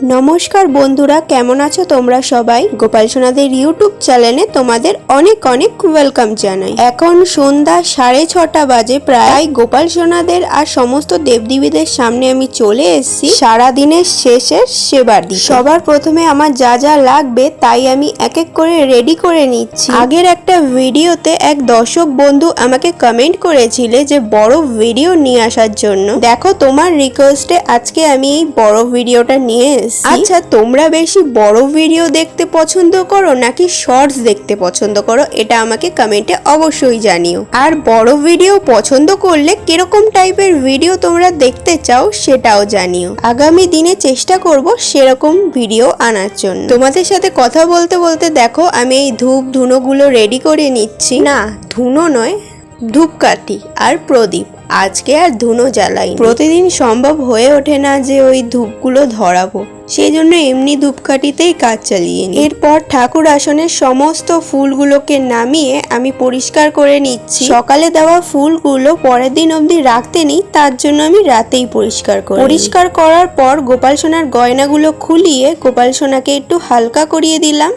নমস্কার বন্ধুরা, কেমন আছো তোমরা সবাই? গোপাল সোনাদের ইউটিউব চ্যানেলে তোমাদের অনেক অনেক ওয়েলকাম জানাই। এখন সন্ধ্যা সাড়ে ছটা বাজে প্রায়। গোপাল সোনাদের আর সমস্ত দেবদেবীদের সামনে আমি চলে এসেছি সারা দিনের শেষের সেবার দিন সবার প্রথমে আমার যা যা লাগবে তাই আমি এক এক করে রেডি করে নিচ্ছি। আগের একটা ভিডিওতে এক দর্শক বন্ধু আমাকে কমেন্ট করেছিলে যে বড় ভিডিও নিয়ে আসার জন্য। দেখো তোমার রিকোয়েস্টে আজকে আমি এই বড় ভিডিওটা নিয়ে এসেছি আচ্ছা তোমরা বেশি বড় ভিডিও দেখতে পছন্দ করো নাকি শর্টস দেখতে পছন্দ করো? এটা আমাকে কমেন্টে অবশ্যই জানিও। আর বড় ভিডিও পছন্দ করলে কীরকম টাইপের ভিডিও তোমরা দেখতে চাও সেটাও জানিও। আগামী দিনে চেষ্টা করব সেরকম ভিডিও আনার জন্য। তোমাদের সাথে কথা বলতে বলতে দেখো, আমি এই ধূপ ধুনোগুলো রেডি করে নিচ্ছি। না, ধুনো নয়, ধূপকাঠি আর প্রদীপ। আজকে আর ধুনো জ্বালাই প্রতিদিন সম্ভব হয়ে ওঠে না যে ওই ধূপগুলো ধরাবো। সেই জন্য এমনি ধূপকাঠিতেই কাজ চালিয়ে নিই। এরপর ঠাকুর আসনের সমস্ত ফুলগুলোকে নামিয়ে আমি পরিষ্কার করে নিচ্ছি। সকালে দেওয়া ফুলগুলো পরের দিন অবধি রাখতে নিই, তার জন্য আমি রাতেই পরিষ্কার করি পরিষ্কার করার পর গোপাল সোনার গয়নাগুলো খুলিয়ে গোপাল সোনাকে একটু হালকা করিয়ে দিলাম।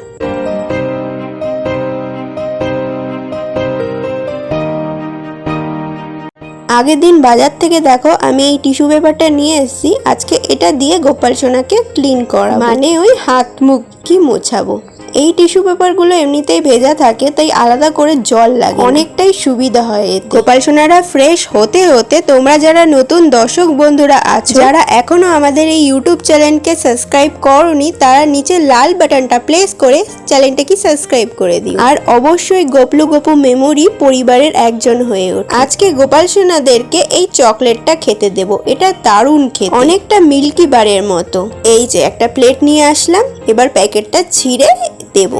আগের দিন বাজার থেকে দেখো আমি এই টিস্যু পেপারটা নিয়ে এসেছি। আজকে এটা দিয়ে গোপাল সোনাকে ক্লিন করা মানে ওই হাত মুখ কি মোছাবো? এই টিস্যু পেপারগুলো এমনিতেই ভেজা থাকে, তাই আলাদা করে জল লাগে। অনেকটাই সুবিধা হয় এতে। গোপাল সোনারা ফ্রেশ হতে হতে তোমরা যারা নতুন দর্শক বন্ধুরা আছো, যারা এখনও আমাদের এই ইউটিউব চ্যানেলকে সাবস্ক্রাইব করনি, তারা নিচে লাল বাটনটা প্লেস করে চ্যানেলটাকে সাবস্ক্রাইব করে দিও। আর অবশ্যই গোপলু গোপু মেমোরি পরিবারের একজন হয়ে ওঠে। আজকে গোপাল সোনাদেরকে এই চকলেটটা খেতে দেব। এটা দারুণ খেতে। অনেকটা মিল্কি বারের মতো। এই যে একটা প্লেট নিয়ে আসলাম, এবার প্যাকেটটা ছিঁড়ে দেব।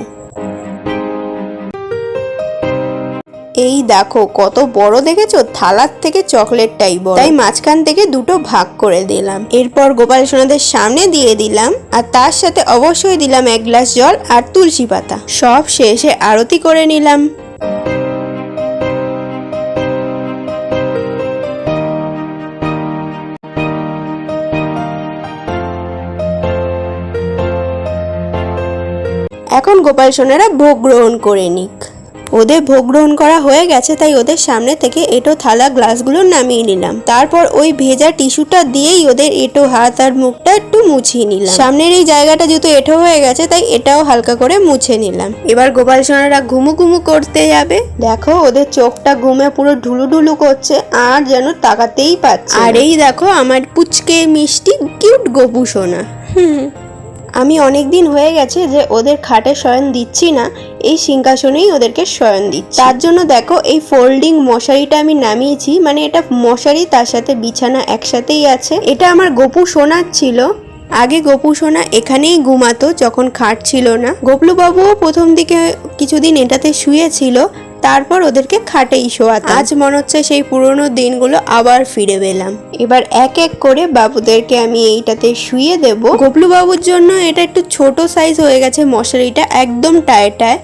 এই দেখো, কত বড় দেখেছ? থালার থেকে চকলেটটাই বড়। তাই মাঝখান থেকে দুটো ভাগ করে দিলাম। এরপর গোপাল সোনাদের সামনে দিয়ে দিলাম, আর তার সাথে অবশ্যই দিলাম এক গ্লাস জল আর তুলসী পাতা। সব শেষে আরতি করে নিলাম। এখন গোপাল সোনারা ভোগ গ্রহণ করে নিক। ওদের ভোগ গ্রহণ করা হয়ে গেছে, তাই ওদের সামনে থেকে এটো থালা গ্লাসগুলো নামিয়ে নিলাম। তারপর ওই ভেজা টিস্যুটা দিয়েই ওদের এটো হাত আর মুখটা একটু মুছিয়ে নিলাম। সামনের এই জায়গাটা যেহেতু এটো হয়ে গেছে, তাই এটাও হালকা করে মুছে নিলাম। এবার গোপাল সোনারা ঘুমু ঘুমু করতে যাবে। দেখো, ওদের চোখটা ঘুমে পুরো ঢুলু ঢুলু করছে, আর যেন তাকাতেই পাচ্ছে আর এই দেখো, আমার পুচকে মিষ্টি কিউট গোপু সোনা। হুম। আমি অনেক দিন হয়ে গেছে যে ওদের খাটে শয়ন দিচ্ছি না, এই সিংহাসনেই ওদেরকে শয়ন দিচ্ছি। তার জন্য দেখো, এই ফোল্ডিং মশারিটা আমি নামিয়েছি মানে এটা মশারি, তার সাথে বিছানা একসাথেই আছে। এটা আমার গপু সোনার ছিল। আগে গোপু সোনা এখানেই ঘুমাতো, যখন খাট ছিল না। গোপলুবাবুও প্রথম দিকে কিছুদিন এটাতে শুয়েছিল তারপর ওদেরকে খাটেই শোয়াত আজ মনে হচ্ছে সেই পুরনো দিনগুলো আবার ফিরে পেলাম। এবার এক এক করে বাবুদেরকে আমি এইটাতে শুয়ে দেব। গোপলু বাবুর জন্য এটা একটু ছোট সাইজ হয়ে গেছে মশারিটা একদম টায়।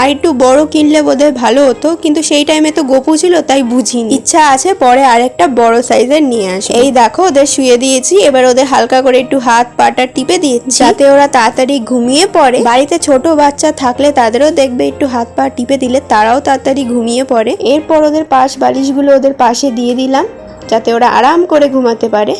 আর একটু বড় কিনলে বোধহয় ভালো হতো কিন্তু সেই টাইমে তো গোপু ছিল তাই বুঝিনি। ইচ্ছা আছে পরে আরেকটা বড় সাইজের নিয়ে আসে এই দেখো ওদের শুয়ে দিয়েছি এবার ওদের হালকা করে একটু হাত পাটা টিপে দিয়েছি যাতে ওরা তাড়াতাড়ি ঘুমিয়ে পড়ে। বাড়িতে ছোট বাচ্চা থাকলে তাদেরও দেখবে একটু হাত পা টিপে দিলে তারাও তাড়াতাড়ি ঘুমিয়ে পড়ে। এরপর ওদের পাশ বালিশগুলো ওদের পাশে দিয়ে দিলাম যাতে ওরা আরাম করে ঘুমাতে পারে।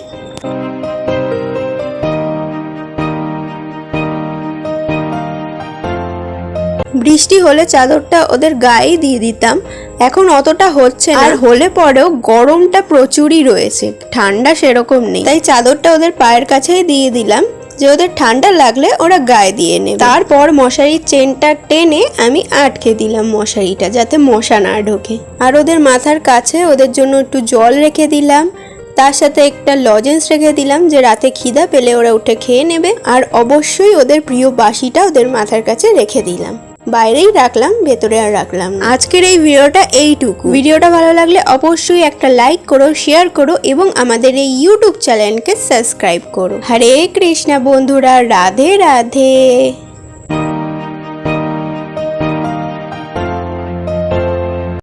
বৃষ্টি হলে চাদরটা ওদের গায়েই দিয়ে দিতাম। এখন অতটা হচ্ছে আর হলে পরেও গরমটা প্রচুরই রয়েছে। ঠান্ডা সেরকম নেই। তাই চাদরটা ওদের পায়ের কাছেই দিয়ে দিলাম। যে ওদের ঠান্ডা লাগলে ওরা গায়ে দিয়ে নেবে। তারপর মশারির চেনটা টেনে আমি আটকে দিলাম মশারিটা যাতে মশা না ঢোকে। আর ওদের মাথার কাছে ওদের জন্য একটু জল রেখে দিলাম। তার সাথে একটা লজেন্স রেখে দিলাম যে রাতে খিদা পেলে ওরা উঠে খেয়ে নেবে। আর অবশ্যই ওদের প্রিয় বাসিটা ওদের মাথার কাছে রেখে দিলাম। বাইরেই রাখলাম ভেতরে আর রাখলাম আজকের এই ভিডিওটা এইটুকু। ভিডিওটা ভালো লাগলে অবশ্যই একটা লাইক করো শেয়ার করো এবং আমাদের এই ইউটিউব চ্যানেলকে সাবস্ক্রাইব করো। হরে কৃষ্ণা বন্ধুরা রাধে রাধে।